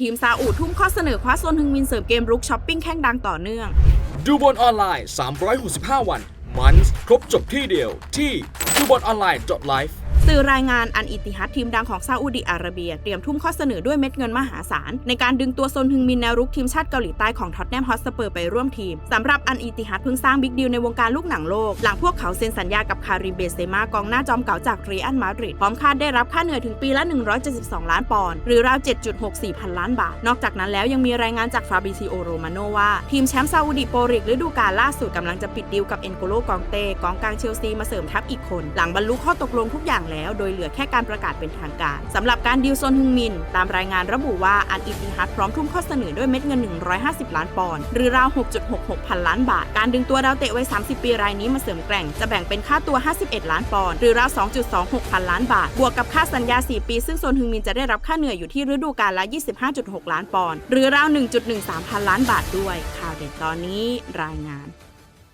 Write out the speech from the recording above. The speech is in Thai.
ทีมซาอุทุ่มข้อเสนอคว้าโซนฮึงมินเสริมเกมรุกช้อปปิ้งแข่งดังต่อเนื่อง ดูบอลออนไลน์ 365 วัน มันครบจบที่เดียวที่ดูบอลออนไลน์ .live สื่อรายงานอันอิติฮัดทีมดังของซาอุดิอาระเบีย เตรียมทุ่มข้อเสนอด้วยเม็ดเงินมหาศาล ในการดึงตัวโซนฮึงมินแนวรุกทีมชาติเกาหลีใต้ของท็อตแนมฮอตสเปอร์ไปร่วมทีมสำหรับอันอิติฮัดเพิ่งสร้างบิ๊กดีลในวงการลูกหนังโลก หลังพวกเขาเซ็นสัญญากับคาริมเบเซมากองหน้าจอมเก่าจากเรอัลมาดริดพร้อมคาดได้รับค่าเหนื่อยถึงปีละ 172 ล้านปอนด์หรือราว 7.64 พันล้านบาท นอกจากนั้นแล้วยังมีรายงานจากฟาบิซิโอโรมาโนว่าทีมแชมป์ซาอุดิโปริกฤดูกาลล่าสุดกำลังจะปิดดีลกับเอ็นโกโลกองเต้กองกลางเชลซีมาเสริมทัพอีกคน หลังบรรลุข้อตกลงทุกอย่างแล้ว โดยเหลือแค่การประกาศเป็นทางการสำหรับการดีลโซนฮึงมิน ตามรายงานระบุว่าอันอิติฮัดพร้อมทุ่มข้อเสนอด้วยเม็ดเงิน 150 ล้านปอนด์หรือราว 6.66 พันล้านบาท การดึงตัวดาวเตะวัย 30 ปีรายนี้มาเสริมแกร่ง จะแบ่งเป็นค่าตัว 51 ล้านปอนด์หรือราว 2.26 พันล้านบาท บวกกับค่าสัญญา 4 ปี ซึ่งโซนฮึงมินจะได้รับค่าเหนื่อยอยู่ที่ฤดูกาลละ 25.6 ล้านปอนด์หรือราว 1.13 พันล้านบาทด้วย ข่าวเด็ดตอนนี้รายงาน